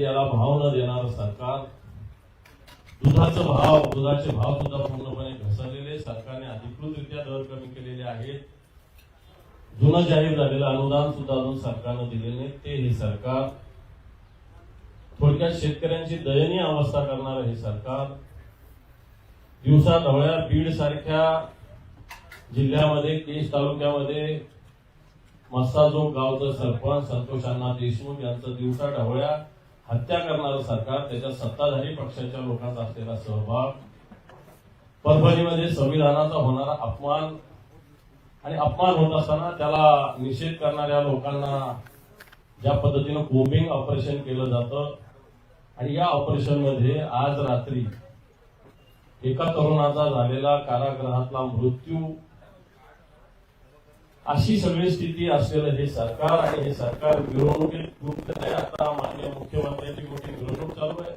याला भाव न देणार सरकार दुधाचा भाव दुधाचे भाव सुद्धा पूर्णपणे घसरलेले सरकारने अधिकृतरित्या दर कमी केलेले आहेत. जुनं जाहीर झालेलं अनुदान सुद्धा अजून सरकारनं दिलेले नाही. ते हे सरकार. थोडक्यात शेतकऱ्यांची दयनीय अवस्था करणार हे सरकार. दिवसा ढवळ्या बीड सारख्या जिल्ह्यामध्ये केश तालुक्यामध्ये मस्साजोग गावचं सरपंच संतोष अण्णा देशमुख यांचं दिवसा ढवळ्या हत्या करणारं सरकार त्याच्या सत्ताधारी पक्षाच्या लोकांचा असलेला सहभाग परभणीमध्ये संविधानाचा होणारा अपमान आणि अपमान होत असताना त्याला निषेध करणाऱ्या लोकांना ज्या पद्धतीनं कोबिंग ऑपरेशन केलं जातं आणि या ऑपरेशनमध्ये आज रात्री एका तरुणाचा झालेला कारागृहातला मृत्यू अशी सगळी स्थिती असलेलं हे सरकार आणि हे सरकार मिरवणुकीत गुप्त नाही आता माननीय मुख्यमंत्र्यांची मोठी मिरवणूक चालू आहे.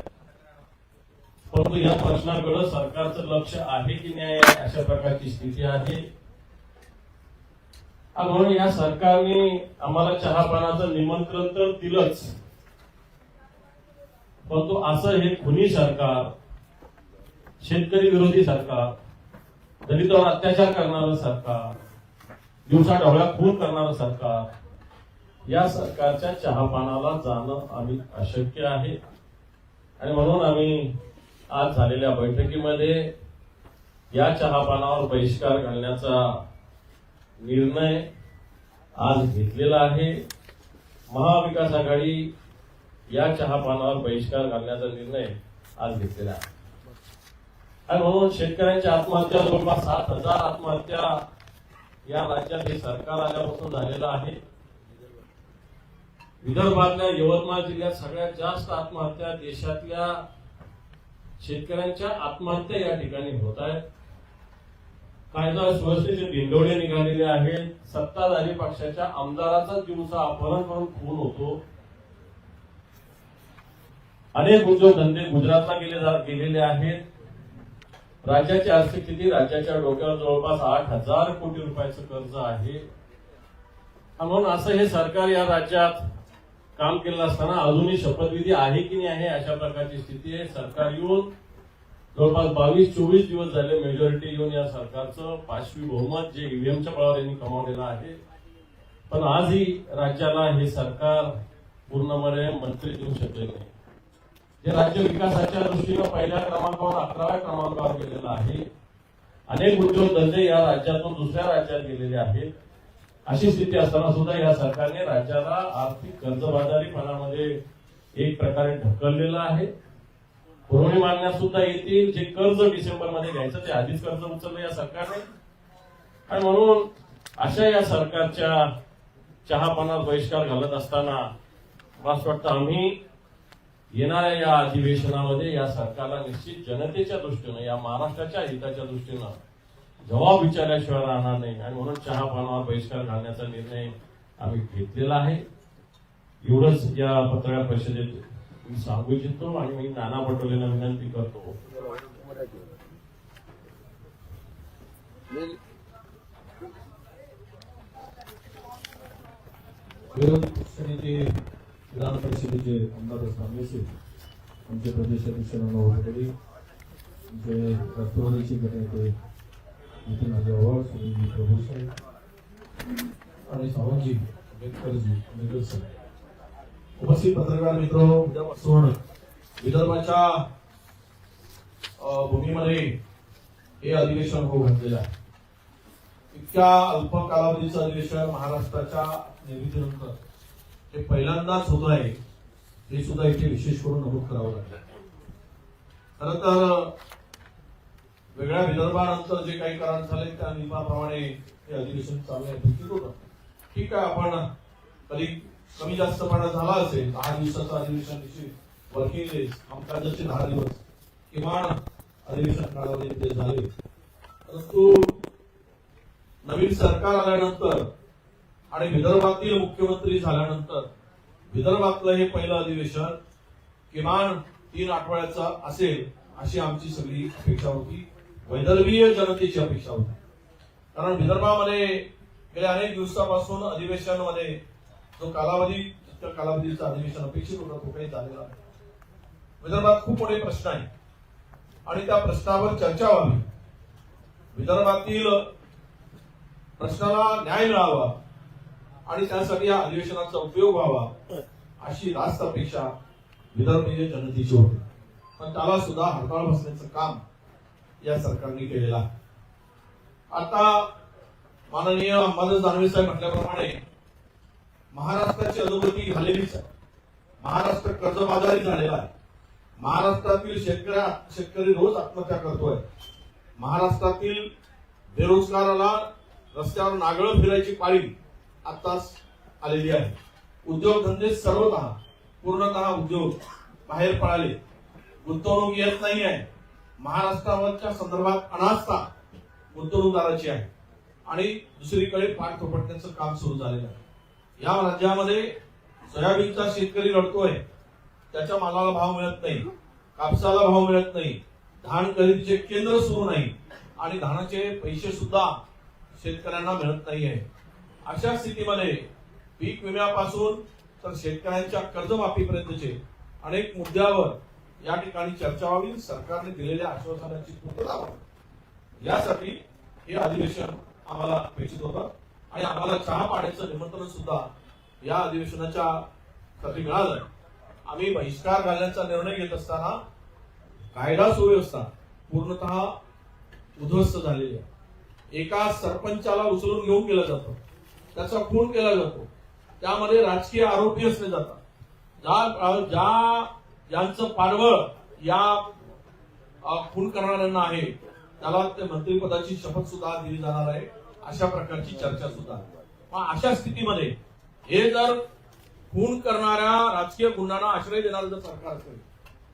परंतु या प्रश्नाकडे सरकारचं लक्ष आहे की नाही अशा प्रकारची स्थिती आहे. म्हणून या सरकारने आम्हाला चहापानाचं निमंत्रण तर दिलंच. परंतु असं हे खुनी सरकार शेतकरी विरोधी सरकार दलितांवर अत्याचार करणारं सरकार दिवसा ढवळ्या खून करणार सरकार. या सरकारच्या चहापानाला जाणं आम्ही अशक्य आहे. आणि म्हणून आम्ही आज झालेल्या बैठकीमध्ये या चहापानावर बहिष्कार घालण्याचा निर्णय आज घेतलेला आहे. महाविकास आघाडी या चहापानावर बहिष्कार घालण्याचा निर्णय आज घेतलेला आहे. आणि म्हणून शेतकऱ्यांच्या आत्महत्या जवळपास सात हजार आत्महत्या या राज्यात हे सरकार आल्यापासून झालेलं आहे. विदर्भातल्या यवतमाळ जिल्ह्यात सगळ्यात जास्त आत्महत्या देशातल्या शेतकऱ्यांच्या आत्महत्या या ठिकाणी होत आहेत. कायदा सुव्यवस्थेचे दिंडोळे निघालेले आहेत. सत्ताधारी पक्षाच्या आमदाराचा दिवसा अपहरण करून खून होतो. अनेक उद्योगधंदे गुजरातला गेले गेलेले आहेत. राज्याची आर्थिक स्थिती राज्याच्या डोक्यावर जवळपास आठ हजार कोटी रुपयाचं कर्ज आहे. म्हणून असं हे सरकार या राज्यात काम केलं असताना अजूनही शपथविधी आहे की नाही आहे अशा प्रकारची स्थिती आहे. सरकार येऊन जवळपास बावीस चोवीस दिवस झाले मेजॉरिटी येऊन या सरकारचं पाचवी बहुमत जे ईव्हीएमच्या बळावर यांनी कमावलेलं आहे. पण आजही राज्याला हे सरकार पूर्णपणे मंत्री देऊ शकले नाही. जे राज्य विकासाच्या दृष्टीनं पहिल्या क्रमांकावर अकराव्या क्रमांकावर गेलेलं आहे. अनेक उद्योगधंदे या राज्यातून दुसऱ्या राज्यात गेलेले आहेत. अशी स्थिती असताना सुद्धा या सरकारने राज्याला आर्थिक कर्जबाजारीपणामध्ये एक प्रकारे ढकललेलं आहे. पुरवणी मागण्या सुद्धा येतील. जे कर्ज डिसेंबरमध्ये घ्यायचं ते आधीच कर्ज उचललं या सरकारने. आणि म्हणून अशा या सरकारच्या चहापानावर बहिष्कार घालत असताना मला असं वाटतं आम्ही येणाऱ्या या अधिवेशनामध्ये या सरकारला निश्चित जनतेच्या दृष्टीनं या महाराष्ट्राच्या हिताच्या दृष्टीनं जबाब विचारल्याशिवाय राहणार नाही. आणि म्हणून चहा पानावर बहिष्कार घालण्याचा निर्णय आम्ही घेतलेला आहे. एवढंच या पत्रकार परिषदेत मी सांगू इच्छितो आणि मी नाना पटोलेंना विनंती करतो. विरोधी पक्षनेते विधान परिषदेचे आमदार सांगेचे आमचे प्रदेशाध्यक्ष नाना पटेल आमचे राष्ट्रवादीचे गटनेते नितीन अग्रवाल सुनील प्रभू साहेब आणि सावंतजी आंबेडकरजी आंबेडकर साहेब. उपस्थित पत्रकार मित्र उद्यापासून विदर्भाच्या भूमीमध्ये हे अधिवेशन होऊ घातलेलं आहे. इतक्या अल्प कालावधीचं अधिवेशन महाराष्ट्राच्या निर्मितीनंतर हे पहिल्यांदाच होत आहे हे सुद्धा इथे विशेष करून नमूद करावं लागलं. खर तर वेगळ्या विदर्भानंतर जे काही कारण झाले त्या नियमाप्रमाणे हे अधिवेशन चालू आहे ठीक आहे आपण कधी कमी जास्तपणा झाला असेल दहा दिवसाचं अधिवेशन निश्चित वर्किंग डेज कामकाजाचे दहा दिवस किमान अधिवेशन काळामध्ये ते झाले. परंतु नवीन सरकार आल्यानंतर आणि विदर्भातील मुख्यमंत्री झाल्यानंतर विदर्भातलं हे पहिलं अधिवेशन किमान तीन आठवड्याचं असेल अशी आमची सगळी अपेक्षा होती. वैदर्भीय जनतेची अपेक्षा होती. कारण विदर्भामध्ये गेल्या अनेक दिवसापासून अधिवेशनामध्ये जो कालावधी त्या कालावधीचा अधिवेशन अपेक्षित होता तो काही झालेला नाही. विदर्भात खूप मोठे प्रश्न आहेत. आणि त्या प्रश्नावर चर्चा व्हावी. विदर्भातील प्रश्नाला न्याय मिळावा. आणि त्यासाठी या अधिवेशनाचा उपयोग व्हावा अशी रास्त अपेक्षा विदर्भीय जनतेची होती. पण त्याला सुद्धा हरताळ बसण्याचं काम या सरकारने केलेलं आहे. आता माननीय अंबादास दानवे साहेब म्हटल्याप्रमाणे महाराष्ट्राची अधोगती झालेलीच आहे. महाराष्ट्र कर्जबाजारी झालेला आहे. महाराष्ट्रातील शेतकऱ्या शेतकरी रोज आत्महत्या करतोय. महाराष्ट्रातील बेरोजगाराला रस्त्यावर नागळं फिरायची पाळी आताच आलेली आहे. उद्योगधंदे सर्वतः पूर्णतः उद्योग बाहेर पळाले गुंतवणूक येत नाही आहे. महाराष्ट्रावरच्या संदर्भात अनास्था गुंतवणूकदाराची आहे. आणि दुसरीकडे पाठ थोपटण्याचं काम सुरू झालेलं आहे. या राज्यामध्ये सोयाबीनचा शेतकरी लढतोय. त्याच्या मालाला भाव मिळत नाही. कापसाला भाव मिळत नाही. धान खरेदीचे केंद्र सुरू नाही. आणि धानाचे पैसे सुद्धा शेतकऱ्यांना मिळत नाही आहे अशा स्थितीमध्ये पीक विम्यापासून तर शेतकऱ्यांच्या कर्जमाफीपर्यंतचे अनेक मुद्द्यावर या ठिकाणी चर्चा व्हावी सरकारने दिलेल्या आश्वासनाची पूर्तता व्हावी यासाठी हे अधिवेशन आम्हाला अपेक्षित होतं आणि आम्हाला चहा पाण्याचं निमंत्रण सुद्धा या अधिवेशनाच्या साठी मिळालं. आम्ही बहिष्कार घालण्याचा निर्णय घेत असताना कायदा सुव्यवस्था पूर्णतः उद्ध्वस्त झालेली आहे. एका सरपंचाला उचलून घेऊन गेलं जातं. त्याचा खून केला जातो. त्यामध्ये राजकीय आरोपी असले जातात. ज्या ज्या ज्यांचं पाडवळ या खून करणाऱ्यांना आहे त्याला ते मंत्रिपदाची शपथ सुद्धा दिली जाणार आहे. अशा प्रकारची चर्चा सुद्धा. मग अशा स्थितीमध्ये हे जर खून करणाऱ्या राजकीय गुन्ह्यांना आश्रय देणारं जर सरकार असेल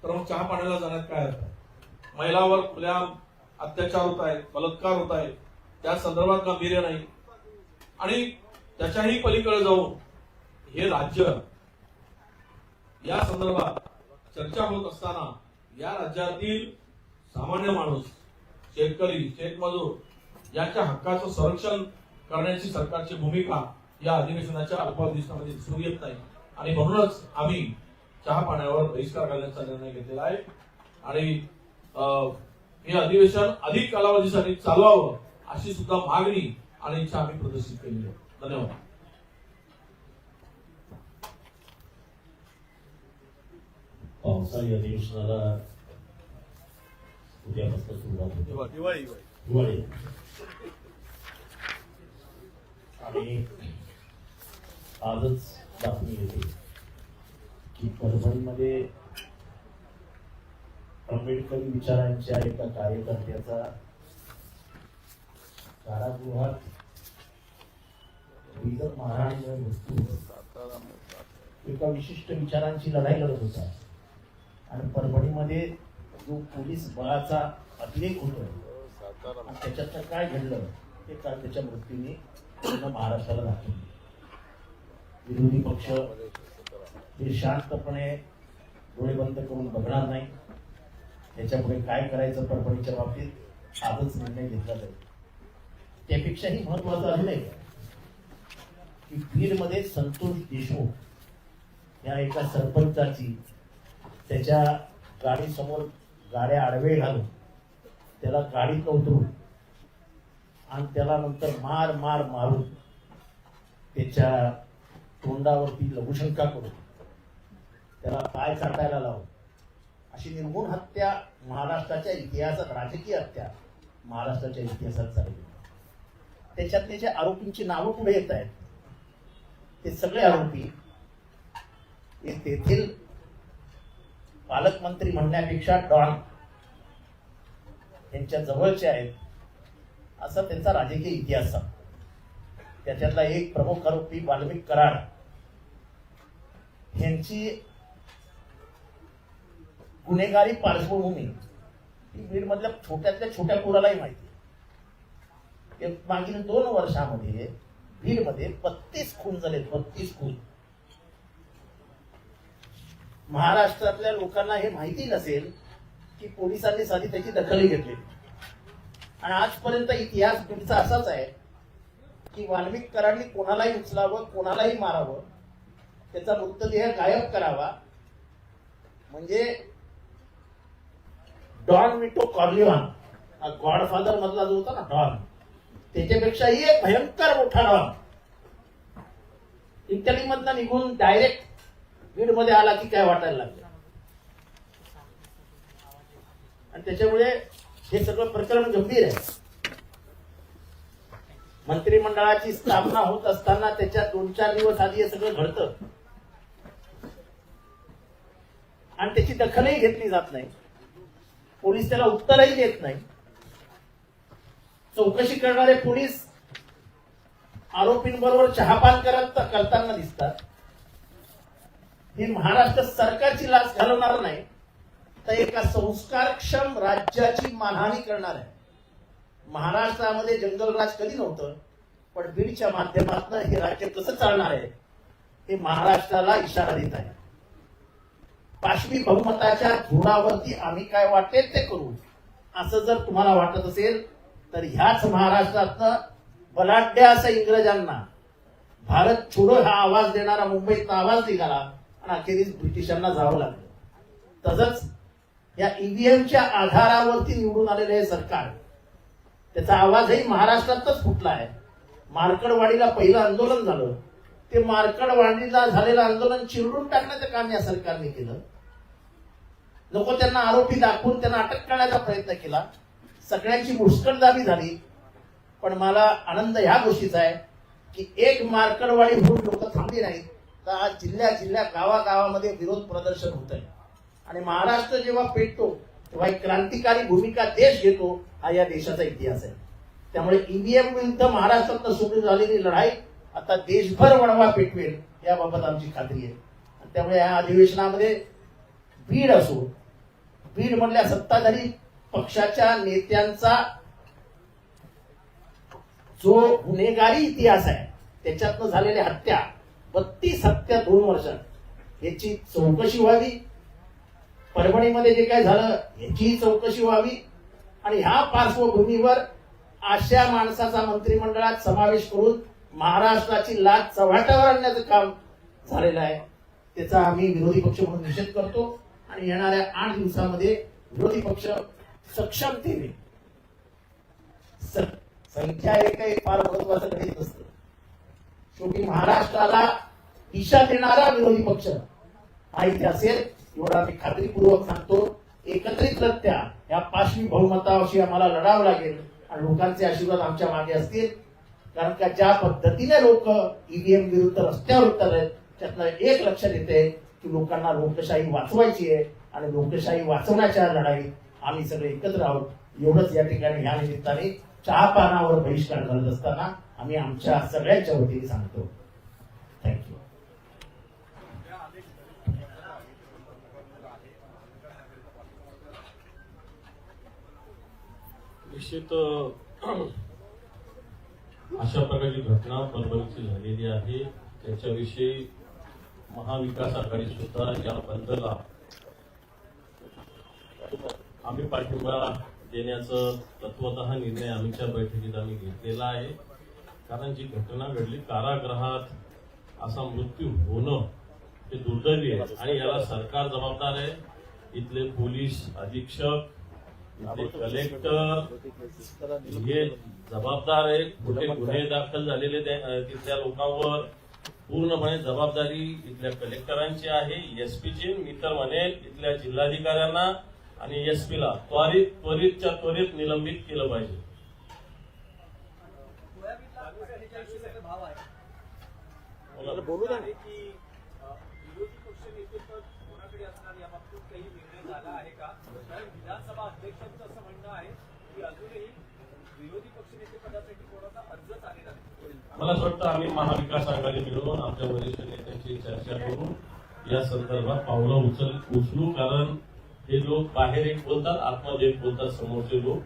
तर मग चहा पाण्याला जाण्यात काय अर्थ आहे? महिलावर खुल्या अत्याचार होत आहेत बलात्कार होत आहेत. त्या संदर्भात गांभीर्य नाही. आणि त्याच्याही पलीकडे जाऊन हे राज्य या संदर्भात चर्चा होत असताना या राज्यातील सामान्य माणूस शेतकरी शेतमजूर यांच्या हक्काचं संरक्षण करण्याची सरकारची भूमिका या अधिवेशनाच्या अल्पावधीमध्ये दिसून येत नाही. आणि म्हणूनच आम्ही चहा पाण्यावर बहिष्कार घालण्याचा निर्णय घेतलेला आहे. आणि अं, हे अधिवेशन अधिक कालावधीसाठी चालवावं अशी सुद्धा मागणी आणि इच्छा आम्ही प्रदर्शित केली आहे. धन्यवाद. पावसाळी अधिवेशनाला उद्यापासून सुरुवात होते. दिवाळी आणि आजच बातमी येते की परभणीमध्ये आंबेडकरी विचारांच्या एका कार्यकर्त्याचा कारागृहात इतर महाराष्ट्र मृत्यू एका विशिष्ट विचारांची लढाई लढत होता आणि परभणीमध्ये जो पोलीस बळाचा अतिरेक होतो आणि त्याच्यातनं काय घडलं ते काल त्याच्या मृत्यूने पूर्ण महाराष्ट्राला दाखवलं. विरोधी पक्ष हे शांतपणे डोळे बंद करून बघणार नाही. त्याच्यापुढे काय करायचं परभणीच्या बाबतीत आजच निर्णय घेतला जाईल. त्यापेक्षाही महत्वाचं अजून आहे की बीडमध्ये संतोष देशमुख या एका सरपंचाची त्याच्या गाडीसमोर गाड्या आडवे घालून त्याला गाडीत उतरून आणि त्याला नंतर मार मार मारून त्याच्या तोंडावरती लघुशंका करून त्याला पाय चाटायला लावून अशी निर्मूळ हत्या महाराष्ट्राच्या इतिहासात राजकीय हत्या महाराष्ट्राच्या इतिहासात चालली त्याच्यातले जे आरोपींची नावं पुढे येत आहेत ते सगळे आरोपी तेथील पालकमंत्री म्हणण्यापेक्षा डॉन यांच्या जवळचे आहेत. असा त्यांचा राजकीय इतिहास आहे. त्याच्यातला एक प्रमुख आरोपी वाल्मिक कराड यांची गुन्हेगारी पार्श्वभूमी. ही बीडमधल्या छोट्यातल्या छोट्या पोरालाही माहिती एक मागील दोन वर्षामध्ये बीडमध्ये बत्तीस खून झाले बत्तीस खून. महाराष्ट्रातल्या लोकांना हे माहिती नसेल की पोलिसांनी साधी त्याची दखलही घेतली. आणि आजपर्यंत इतिहास बीडचा असाच आहे की वाल्मिक करांनी कोणालाही उचलावं कोणालाही मारावं त्याचा मृतदेह गायब करावा. म्हणजे डॉन विटो कॉर्लिऑन गॉडफादर मधला जो होता ना डॉन. त्याच्यापेक्षाही एक भयंकर मोठा डॉन इटली मधनं निघून डायरेक्ट बीडमध्ये आला की काय वाटायला लागलं? आणि त्याच्यामुळे हे सगळं प्रकरण गंभीर आहे. मंत्रिमंडळाची स्थापना होत असताना त्याच्या दोन चार दिवस आधी हे सगळं घडतं. आणि त्याची दखलही घेतली जात नाही. पोलीस त्याला उत्तरही देत नाही. चौकशी करणारे पोलीस आरोपींबरोबर चहापान करत करताना दिसतात. ही महाराष्ट्र सरकारची लाच घालवणार नाही तर एका संस्कारक्षम राज्याची मानहानी करणार आहे. महाराष्ट्रामध्ये जंगलराज कधी नव्हतं पण बीडच्या माध्यमातून हे राज्य कसं चालणार आहे हे महाराष्ट्राला इशारा देत आहे. पाशवी बहुमताच्या धुरावरती आम्ही काय वाटेल ते करू असं जर तुम्हाला वाटत असेल तर ह्याच महाराष्ट्रातनं बलाढ्य असं इंग्रजांना भारत छोडो हा आवाज देणारा मुंबईतला आवाज निघाला आणि अखेरीस ब्रिटिशांना जावं लागलं. तसंच या ईव्हीएमच्या आधारावरती निवडून आलेलं हे सरकार त्याचा आवाजही महाराष्ट्रातच फुटला आहे. मार्कडवाडीला पहिलं आंदोलन झालं. ते मार्कडवाडीला झालेलं आंदोलन चिरडून टाकण्याचं काम या सरकारने केलं. नको त्यांना आरोपी दाखवून त्यांना अटक करण्याचा प्रयत्न केला. सगळ्यांची मुस्कटदाबी झाली. पण मला आनंद ह्या गोष्टीचा आहे की एक मार्कडवाडी होऊन लोक थांबली नाहीत. तर आज जिल्ह्या जिल्ह्या गावागावामध्ये विरोध प्रदर्शन होत आहे आणि महाराष्ट्र जेव्हा पेटतो तेव्हा एक क्रांतिकारी भूमिका देश घेतो हा या देशाचा इतिहास आहे. त्यामुळे ईव्हीएम विरुद्ध महाराष्ट्रात सुरू झालेली लढाई आता देशभर वणवा पेटवेल याबाबत आमची खात्री आहे. आणि त्यामुळे या अधिवेशनामध्ये बीड असो बीड मधल्या सत्ताधारी पक्षाच्या नेत्यांचा जो गुन्हेगारी इतिहास आहे त्याच्यातनं झालेल्या हत्या बत्तीस हत्या दोन वर्षात याची चौकशी व्हावी. परभणीमध्ये जे काय झालं याचीही चौकशी व्हावी. आणि ह्या पार्श्वभूमीवर अशा माणसाचा मंत्रिमंडळात समावेश करून महाराष्ट्राची लाच चव्हाट्यावर आणण्याचं काम झालेलं आहे. त्याचा आम्ही विरोधी पक्ष म्हणून निषेध करतो. आणि येणाऱ्या आठ दिवसामध्ये विरोधी पक्ष सक्षमतेने संख्या हे काही फार महत्वाचं गणित नसतं. शेवटी महाराष्ट्राला दिशा देणारा विरोधी पक्ष. हा इथे असेल एवढा मी खात्रीपूर्वक सांगतो एकत्रितरित्या या पाचवी बहुमताशी आम्हाला लढावं लागेल आणि लोकांचे आशीर्वाद आमच्या मागे असतील. कारण का ज्या पद्धतीने लोक ईव्हीएम विरुद्ध रस्त्यावर उतरले आहेत त्यातनं एक लक्षात येते की लोकांना लोकशाही वाचवायची आहे आणि लोकशाही वाचवण्याच्या लढाईत आम्ही सगळे एकत्र आहोत. एवढंच या ठिकाणी ह्या निमित्ताने चहा पानावर बहिष्कार घालत असताना आम्ही आमच्या सगळ्यांच्या वतीने सांगतो. थँक्यू निश्चित अशा प्रकारची घटना परभणीची झालेली आहे. त्याच्याविषयी महाविकास आघाडी सुद्धा या बंदला आम्ही पाठिंबा देण्याचं तत्वत निर्णय आमच्या बैठकीत आम्ही घेतलेला आहे. कारण जी घटना घडली कारागृहात असा मृत्यू होणं हे दुर्दैवी आहे आणि याला सरकार जबाबदार आहे. इथले पोलीस अधीक्षक इथले कलेक्टर हे जबाबदार आहे कुठे गुन्हे दाखल झालेले त्या- तिथल्या लोकांवर पूर्णपणे जबाबदारी इथल्या कलेक्टरांची आहे. एसपीची मी तर म्हणेल इथल्या जिल्हाधिकाऱ्यांना आणि एसपीला त्वरित त्वरितच्या त्वरित निलंबित केलं पाहिजे. बोला. बोलू आहे की अ, विरोधी पक्ष नेतेपद कोणाकडे असणार याबाबतीत काही निर्णय झाला आहे का? कारण विधानसभा अध्यक्षांचं असं म्हणणं आहे की अजूनही विरोधी पक्ष नेतेपदासाठी कोणाचा अर्जच आलेला नाही. मला असं वाटतं आम्ही महाविकास आघाडी मिळून आमच्या वरिष्ठ नेत्यांची चर्चा करून या संदर्भात पावलं उचल उचलू. कारण हे लोक बाहेर एक बोलतात आतमध्ये एक बोलतात समोरचे लोक.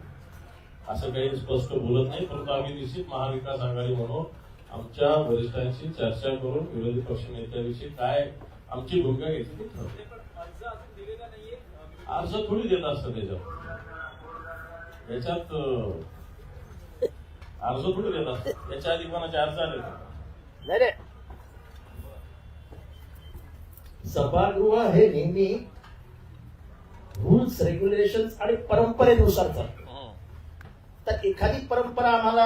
असं काही स्पष्ट बोलत नाही परंतु आम्ही निश्चित महाविकास आघाडी म्हणून आमच्या वरिष्ठांशी चर्चा करून विरोधी पक्ष नेत्याविषयी काय आमची भूमिका घेतली ती ठरते अर्ज थोडी देत असतं त्याच्यात याच्यात अर्ज थोडी देत असत याच्या आधी कोणाचे अर्ज आले सभागृह हे नेहमी रूल्स रेग्युलेशन आणि परंपरेनुसार चालतं तर एखादी परंपरा आम्हाला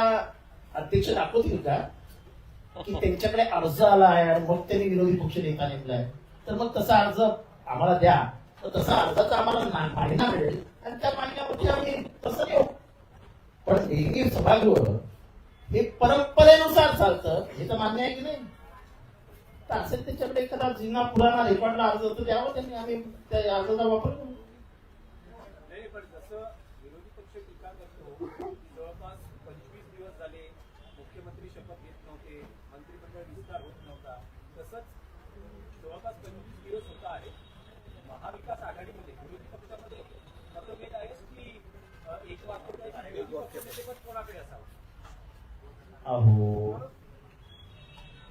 अध्यक्ष दाखवतील का? की त्यांच्याकडे अर्ज आला आहे आणि मग त्यांनी विरोधी पक्ष नेता नेमलाय. तर मग तसा अर्ज आम्हाला द्या. तर तसा अर्जाचा आम्हाला माहिना मिळेल आणि त्या माहिन्यावरती आम्ही तसं देऊ. पण नेहमी सभागृह हे परंपरेनुसार चालतं. हे तर मान्य आहे की नाही? तर असेल त्याच्याकडे एखादा जुना पुराणा रेकॉर्डला अर्ज तर द्यावा त्यांनी. आम्ही त्या अर्जाचा वापर करू नाही पण जसं विरोधी पक्ष टीका करतो की जवळपास पंचवीस दिवस झाले मुख्यमंत्री शपथ घेत नव्हते मंत्रिमंडळ विस्तार होत नव्हता तसंच जवळपास पंचवीस दिवस होत आहे महाविकास आघाडीमध्ये विरोधी पक्षामध्ये मतभेद आहेत की अ, एक वाक्य विरोधी पक्षनेतेपद कोणाकडे असावं अहो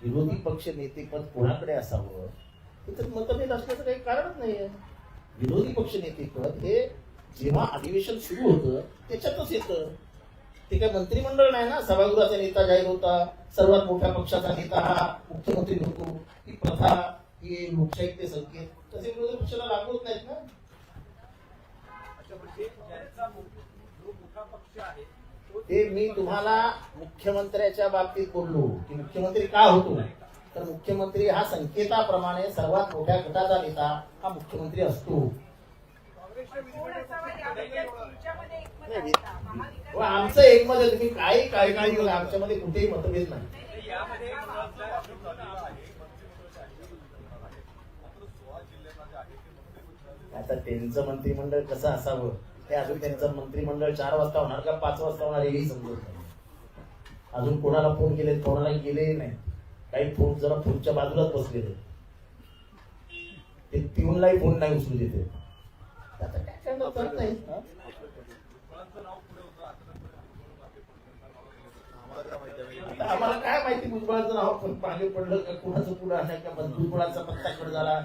विरोधी पक्ष नेतेपद कोणाकडे असावं? तर मतभेद असण्याचं काही कारणच नाहीये. विरोधी पक्ष नेतेपद हे जेव्हा अधिवेशन सुरू होतं त्याच्यातच येतं. ते काय मंत्रिमंडळ नाही ना? सभागृहाचा नेता जाहीर होता सर्वात मोठ्या पक्षाचा नेता हा मुख्यमंत्री होतो ही प्रथा ही लोकशाहीचे संकेत. तसे विरोधी पक्षाला लागू होत नाहीत ना? हे ते मी तुम्हाला मुख्यमंत्र्याच्या बाबतीत बोललो. की मुख्यमंत्री का होतो तर मुख्यमंत्री हा संकेताप्रमाणे सर्वात मोठ्या गटाचा नेता हा मुख्यमंत्री असतो. एकमत आहे आमचं एक मध्ये तुम्ही काही काय काय घेऊन आमच्यामध्ये कुठेही मतभेद नाही नाही, आता त्यांचं मंत्रिमंडळ कसं असावं? हे अजून त्यांचं मंत्रिमंडळ चार वाजता होणार का पाच वाजता होणार हेही समजत नाही. अजून कोणाला फोन केले कोणाला गेले नाही. काही फोन जरा फोनच्या बाजूलाच बसलेले. ते पिऊनलाही फोन नाही उचलू देते. आता काय करणार? कळत नाही? आता आम्हाला काय माहिती भुजबळाचं नाव पण पडलं का कुणाचं पुढं आणलं का भुजबळाचा पत्ता कट झाला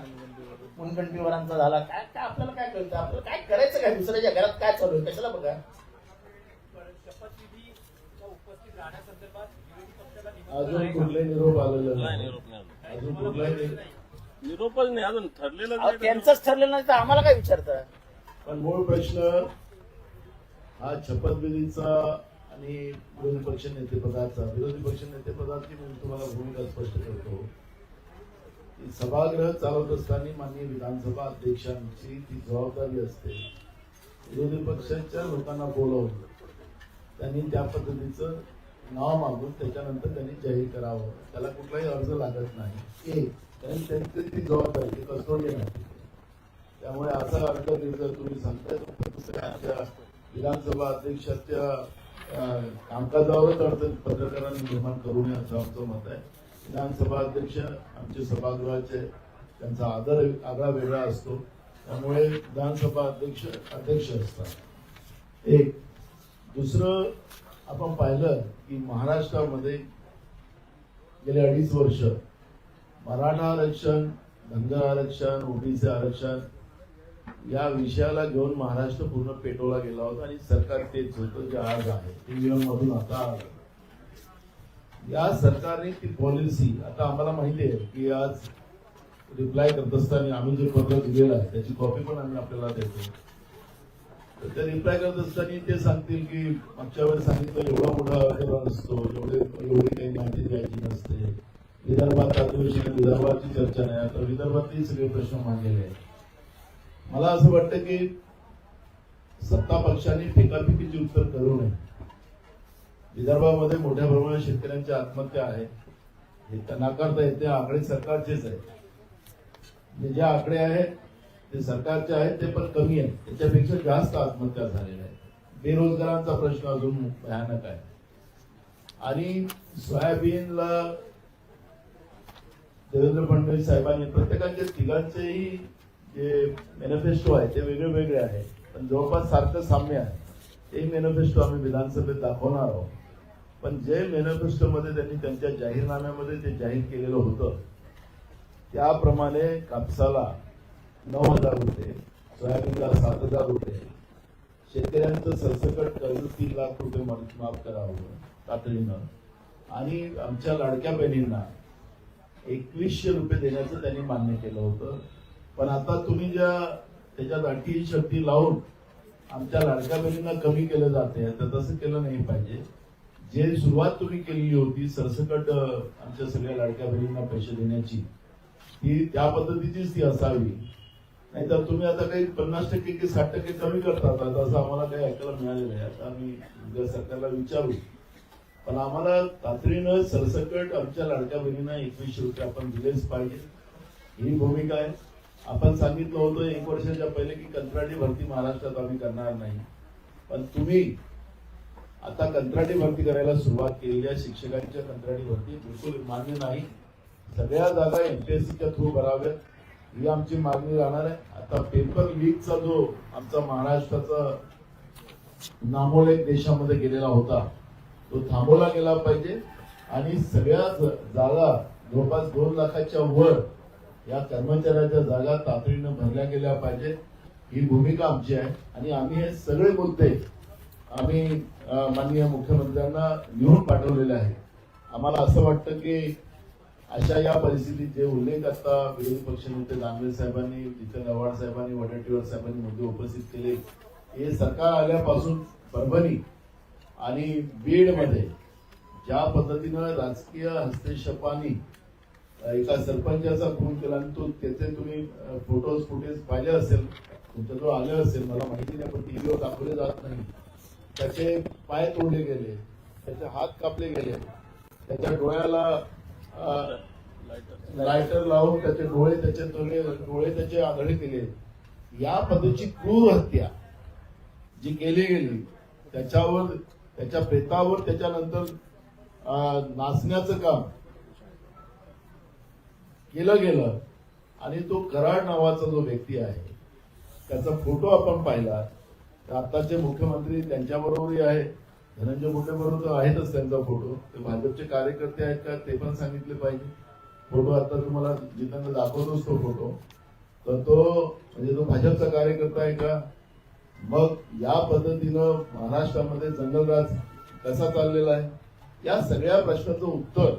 मुनगंटीवारांचा झाला. काय काय आपल्याला काय कळतं? आपल्याला काय करायचं काय दुसऱ्याच्या घरात? काय चालू आहे? कशाला बघा? अजून? कुठलाही निरोप आलेला नाही. नाही निरोप नाही अजून. कुठलाही निरोप निरोपच नाही अजून ठरलेलं अहो, नाही त्यांचंच ठरलेलं नाही तर आम्हाला काय विचारता? पण मूळ प्रश्न हा शपथविधीचा आणि विरोधी पक्ष नेतेपदाचा विरोधी पक्ष नेतेपदाची मी तुम्हाला भूमिका स्पष्ट करतो. सभागृह चालवत असताना माननीय विधानसभा अध्यक्षांची ती जबाबदारी असते. विरोधी पक्षाच्या लोकांना बोलवून त्यांनी त्या पद्धतीचं नाव मागून त्याच्यानंतर त्यांनी जाहीर करावं. त्याला कुठलाही अर्ज लागत नाही. एक कारण त्यांची ती जबाबदारी ती कस्टोडियन नाही त्यामुळे असा अर्ज जर तुम्ही सांगताय आमच्या विधानसभा अध्यक्षाच्या कामकाजावरच अडचण पत्रकारांनी निर्माण करू नये असं आमचं मत आहे. विधानसभा अध्यक्ष आमचे सभागृहाचे त्यांचा आदर आगळा वेगळा असतो. त्यामुळे विधानसभा अध्यक्ष अध्यक्ष असतात. एक दुसरं आपण पाहिलं की महाराष्ट्रामध्ये गेले अडीच वर्ष मराठा आरक्षण धनगर आरक्षण ओबीसी आरक्षण या विषयाला घेऊन महाराष्ट्र पूर्ण पेटवला गेला होता आणि सरकार तेच होतं जे आज आहे. ते मधून आता आलं. या सरकारने ती पॉलिसी आता आम्हाला माहिती आहे की आज रिप्लाय करत असताना आम्ही जे पत्र दिलेलं आहे त्याची कॉपी पण आम्ही आपल्याला देतो. तर ते रिप्लाय करत असताना ते सांगतील की मागच्या वेळेस सांगितलं एवढा मोठा अर्ज नसतो एवढे एवढी काही माहिती द्यायची नसते. विदर्भात अधिवेशन विदर्भाची चर्चा नाही आता विदर्भातही सगळे प्रश्न मांडलेले आहेत. मला असं वाटतं की सत्ता पक्षाने फेकाफेकीची उत्तर करू नये. विदर्भामध्ये मोठ्या प्रमाणात शेतकऱ्यांच्या आत्महत्या आहेत हे तर नाकारता येते आकडे सरकारचेच आहेत. जे आकडे आहेत ते सरकारचे आहेत ते पण कमी आहेत. त्याच्यापेक्षा जास्त आत्महत्या झालेल्या आहेत. बेरोजगारांचा प्रश्न अजून भयानक आहे. आणि सोयाबीनला देवेंद्र फडणवीस साहेबांनी प्रत्येकाच्या तिघांचेही जे मॅनिफेस्टो आहे ते वेगळे वेगळे आहे. पण जवळपास सारखं साम्य आहे. ते मॅनिफेस्टो आम्ही विधानसभेत दाखवणार आहोत. पण जे मॅनिफेस्टो मध्ये त्यांनी त्यांच्या जाहीरनाम्यामध्ये ते जाहीर केलेलं होतं त्याप्रमाणे कापसाला नऊ हजार रुपये सोयाबीनला सात हजार रुपये शेतकऱ्यांचं सरसकट कर्ज तीन लाख रुपये माफ माफ करावं तातडीनं. आणि आमच्या लाडक्या बहिणींना एकवीसशे रुपये देण्याचं त्यांनी मान्य केलं होतं. पण आता तुम्ही ज्या त्याच्यात अटी शक्ती लावून आमच्या लाडक्या बहिणींना कमी केलं जाते तर तसं केलं नाही पाहिजे. जे सुरुवात तुम्ही केलेली होती सरसकट आमच्या सगळ्या लाडक्या बहिणींना पैसे देण्याची ती त्या पद्धतीचीच ती असावी. नाहीतर तुम्ही आता काही पन्नास टक्के की साठ टक्के कमी करतात. असं आम्हाला काही ऐकायला मिळालेलं आहे आता आम्ही उद्या सरकारला विचारू. पण आम्हाला तातडीनं सरसकट आमच्या लाडक्या बहिणींना एकवीसशे रुपये आपण दिलेच पाहिजे. ही भूमिका आहे. आपण सांगितलं होतं एक वर्षाच्या पहिले की कंत्राटी भरती महाराष्ट्रात आम्ही करणार नाही. पण तुम्ही आता कंत्राटी भरती करायला सुरुवात केलेली आहे. शिक्षकांच्या कंत्राटी भरती बिलकुल मान्य नाही. सगळ्या जागा एमपीएससीच्या थ्रू भराव्यात. ही आमची मागणी राहणार आहे. आता पेपर लीकचा जो आमचा महाराष्ट्राचा नामोल्लेख देशामध्ये गेलेला होता तो थांबवला गेला पाहिजे. आणि सगळ्या जागा जवळपास दोन लाखाच्या वर या कर्मचाऱ्याच्या जागा तातडीनं भरल्या गेल्या पाहिजे ही भूमिका आमची आहे. आणि आम्ही हे सगळे मुद्दे आम्ही माननीय मुख्यमंत्र्यांना लिहून पाठवलेलं आहे. आम्हाला असं वाटतं की अशा या परिस्थितीत जे उल्लेख आता विरोधी पक्षनेते दानवे साहेबांनी जितेंद्र आव्हाड साहेबांनी वडेट्टीवार साहेबांनी मुद्दे उपस्थित केले हे सरकार आल्यापासून परभणी आणि बीडमध्ये ज्या पद्धतीनं राजकीय हस्तक्षेपाने एका सरपंचाचा खून केला आणि तो त्याचे तुम्ही फोटोज फुटेज पाहिले असेल तुमच्याजवळ आले असेल मला माहिती नाही पण टीव्हीवर दाखवले जात नाही. त्याचे पाय तोडले गेले त्याचे हात कापले गेले त्याच्या डोळ्याला लायटर लावून त्याचे डोळे त्याचे तोडले डोळे त्याचे आंधळे केले. या पद्धतीची क्रूर हत्या जी केली गेली त्याच्यावर त्याच्या प्रेतावर त्याच्यानंतर नाचण्याचं काम केलं गेलं आणि तो कराड नावाचा जो व्यक्ती आहे त्याचा फोटो आपण पाहिला. आताचे मुख्यमंत्री त्यांच्याबरोबरही आहे धनंजय मुंडे बरोबर तर आहेतच त्यांचा फोटो. ते भाजपचे कार्यकर्ते आहेत का ते पण सांगितले पाहिजे. फोटो आता तुम्हाला जिथं दाखवतोच तो फोटो. तर तो म्हणजे तो भाजपचा कार्यकर्ता आहे का? मग या पद्धतीनं महाराष्ट्रामध्ये जंगलराज कसा चाललेला आहे? या सगळ्या प्रश्नाचं उत्तर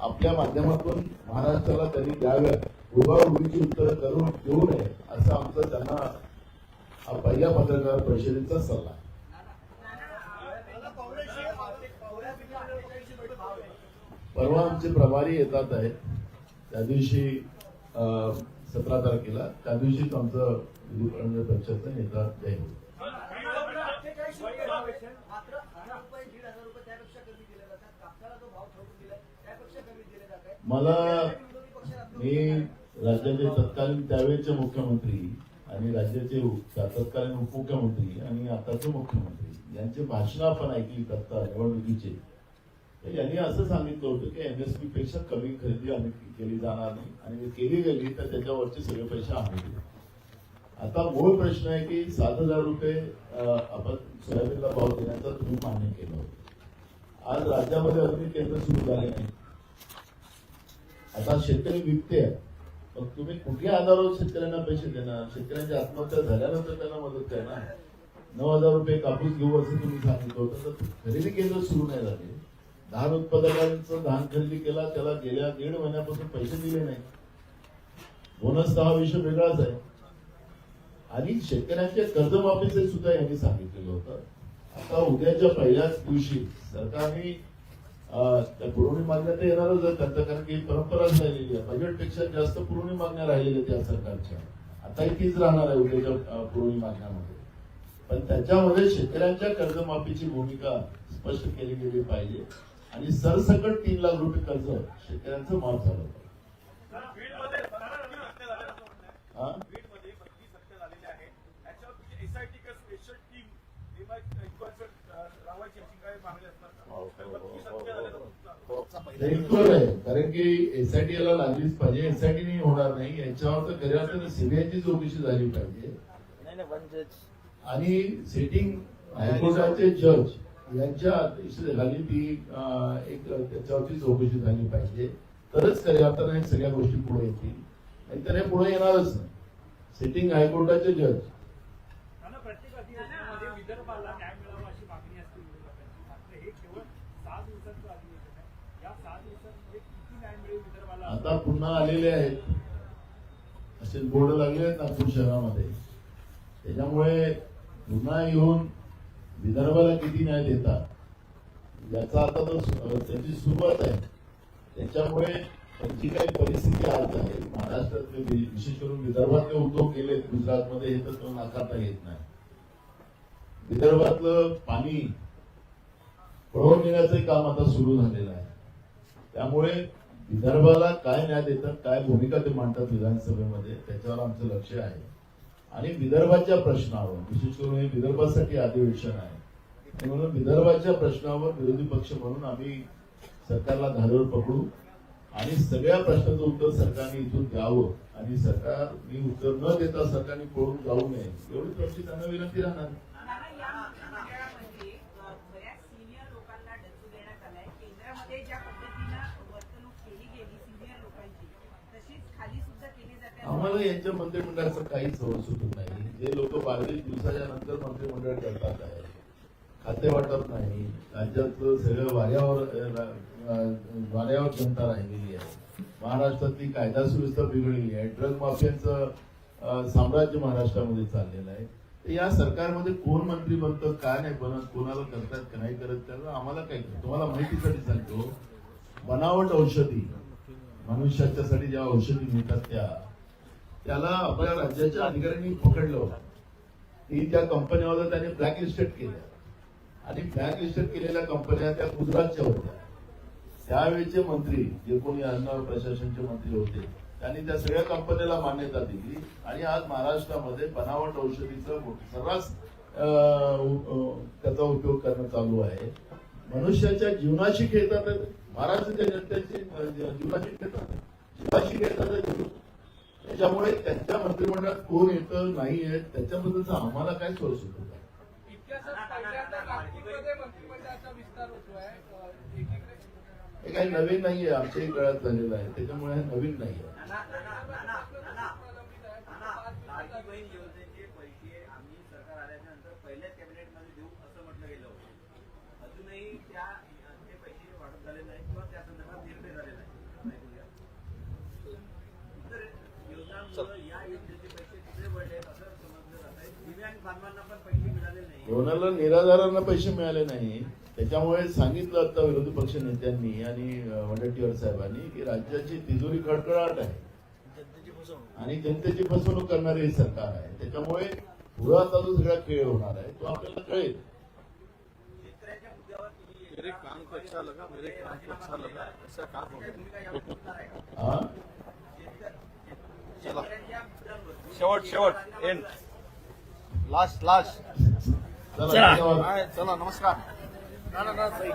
आपल्या माध्यमातून महाराष्ट्राला त्यांनी द्याव्यात. उभाउभीची उत्तर करून देऊ नये असं आमचं त्यांना हा पहिल्या पत्रकार परिषदेचा सल्ला आहे. परवा आमचे प्रभारी येतात आहेत त्या दिवशी सतरा तारखेला त्या दिवशीच आमचं विधिमंडळ पक्षाचं नेता जाहीर होईल मला मी राज्याचे तत्कालीन त्यावेळेचे मुख्यमंत्री आणि राज्याचे तत्कालीन उपमुख्यमंत्री आणि आताचे मुख्यमंत्री यांचे भाषण आपण ऐकली आता निवडणुकीचे तर यांनी असं सांगितलं होतं की एमएसपी पेक्षा कमी खरेदी आम्ही केली जाणार नाही. आणि केली गेली तर त्याच्यावरचे सगळे पैसे आम्ही आता मूळ प्रश्न आहे की सात हजार रुपये आपण सोयाबीनला भाव देण्याचा तुम्ही मान्य केलं होतं. आज राज्यामध्ये अजूनही केंद्र सुरू झाले नाही. आता शेतकरी विकते मग तुम्ही कुठल्या आधारावर शेतकऱ्यांना पैसे देणार? शेतकऱ्यांची आत्महत्या झाल्यानंतर त्यांना मदत करणार? नऊ हजार रुपये कापूस घेऊ असं तुम्ही सांगितलं होतं तर खरेदी केंद्र सुरू नाही झाले. धान उत्पादकांचं धान खरेदी केला त्याला गेल्या दीड महिन्यापासून पैसे दिले नाही. बोनसचा हा विषय वेगळाच आहे. आणि शेतकऱ्यांच्या कर्जमाफीचे सुद्धा यांनी सांगितलेलं होतं. आता उद्याच्या पहिल्याच दिवशी सरकारने पुरवणी मागण्या तर येणारच आहेत त्यांचं कारण की परंपराच राहिलेली आहे. बजेटपेक्षा जास्त पुरवणी मागण्या राहिलेल्या त्या सरकारच्या. आताही तीच राहणार आहे उद्याच्या पुरवणी मागण्यामध्ये. पण त्याच्यामध्ये शेतकऱ्यांच्या कर्जमाफीची भूमिका स्पष्ट केली गेली पाहिजे. आणि सरसकट तीन लाख रुपये कर्ज शेतकऱ्यांचं माफ झालं पाहिजे बीडमध्ये पंधरा नवीन हत्या झाल्या असं म्हणणं आहे. हा? बीडमध्ये पंचवीस हत्या झालेल्या आहेत त्याच्यावर तुमची एसआयटी किंवा स्पेशल टीम लावायची अशी काय मागणी असणार हो, का? कारण पंचवीस हत्या झाल्या तर आहे. कारण की एसआयटी ला लागलीच पाहिजे. एसआयटी नाही होणार नाही. याच्यावर तर खऱ्या अर्थाने सीबीआयची चौकशी झाली पाहिजे. आणि सिटिंग हायकोर्टाचे जज यांच्या अध्यक्षतेखाली ती एक त्याच्यावरची चौकशी झाली पाहिजे. तरच खऱ्या अर्थाने सगळ्या गोष्टी पुढे येतील. नाहीतर हे पुढे येणारच नाही. सिटिंग हायकोर्टाचे जज त्यांना विदर्भाला न्याय मिळावा अशी मागणी असते. आता पुन्हा आलेले आहेत. असे बोर्ड लागले आहेत नागपूर शहरामध्ये. त्याच्यामुळे पुन्हा येऊन विदर्भाला किती न्याय देतात? याचा आता तो त्याची सुरुवात आहे. त्याच्यामुळे त्यांची काही परिस्थिती आज आहे. महाराष्ट्रातले विशेष करून विदर्भातले उद्योग केले गुजरातमध्ये हे तर नाकारता येत नाही. विदर्भातलं पाणी पळवून नेण्याचं काम आता सुरू झालेलं आहे. त्यामुळे विदर्भाला काय न्याय देतात काय भूमिका ते मांडतात विधानसभेमध्ये त्याच्यावर आमचं लक्ष आहे. आणि विदर्भाच्या प्रश्नावर विशेष करून हे विदर्भासाठी अधिवेशन आहे. म्हणून विदर्भाच्या प्रश्नावर विरोधी पक्ष म्हणून आम्ही सरकारला धारेवर पकडू. आणि सगळ्या प्रश्नाचं उत्तर सरकारने इथून द्यावं. आणि सरकारने उत्तर न देता सरकारने पळून जाऊ नये एवढीच आमची त्यांना विनंती राहणार. आम्हाला यांच्या मंत्रिमंडळाचं काहीच हवं सुटत नाही. जे लोक बावीस दिवसाच्या नंतर मंत्रिमंडळ करतात आहे खाते वाटत नाही राज्यातलं सगळं वाऱ्यावर वाऱ्यावर जनता राहिलेली आहे. महाराष्ट्रातली कायदा सुव्यवस्था बिघडलेली आहे. ड्रग माफियांचं साम्राज्य महाराष्ट्रामध्ये चाललेलं आहे. तर या सरकारमध्ये कोण मंत्री बनतं काय नाही बनत कोणाला करतात का नाही करत त्याला आम्हाला काय तुम्हाला माहितीसाठी सांगतो बनावट औषधी मनुष्याच्यासाठी ज्या औषधी मिळतात त्या त्याला आपल्या राज्याच्या अधिकाऱ्यांनी पकडलं होतं. ती त्या कंपन्यावर त्यांनी ब्लॅकलिस्टेड केल्या आणि ब्लॅक लिस्टेड केलेल्या कंपन्या त्या गुजरातच्या होत्या. त्यावेळेचे मंत्री जे कोणी अन्न प्रशासनचे मंत्री होते त्यांनी त्या सगळ्या कंपन्याला मान्यता दिली. आणि आज महाराष्ट्रामध्ये बनावट औषधीचा सर्रास अं, त्याचा उपयोग करणं चालू आहे. मनुष्याच्या जीवनाशी खेळतात. महाराष्ट्राच्या जनतेची जीवनाशी खेळतात. जीवाशी खेळतात. त्याच्यामुळे त्यांच्या मंत्रिमंडळात कोण येतं नाही येत त्याच्याबद्दलचा आम्हाला काय सोय सुरू हे काही नवीन नाहीये आमच्याही काळात झालेलं आहे. त्याच्यामुळे नवीन नाहीये नाना, नाना, नाना, नाना, नाना, लाडकी बहीण योजनेचे पैसे आम्ही सरकार आल्याच्यानंतर पहिल्याच कॅबिनेटमध्ये देऊ असं म्हटलं गेलं होतं अजूनही त्या ते पैसे वाटप झाले नाही किंवा त्या संदर्भात निर्णय झाले नाही ऐकूया. इतर योजनांमुळे या योजनेचे पैसे तिथे वळले असं समजलं जात आहे दिव्यांग बांधवांना पण पैसे मिळाले नाही कोणाला निराधारांना पैसे मिळाले नाही त्याच्यामुळे सांगितलं आता विरोधी पक्ष नेत्यांनी आणि वडेट्टीवार साहेबांनी की राज्याची तिजोरी खडखडाट आहे. आणि जनतेची फसवणूक करणारे हे सरकार आहे. त्याच्यामुळे पुढे आता जो सगळा खेळ होणार आहे तो आपल्याला कळेल. मेरे काम को अच्छा लगा मेरे काम को अच्छा लगा ऐसा काम हो भूमिका गया यावर बोलणार आहे का हा चला शेतकऱ्यांच्या मुद्द्यांवर शेवट शेवट एंड लास्ट लास्ट चला धन्यवाद. चला नमस्कार ना ना ना सही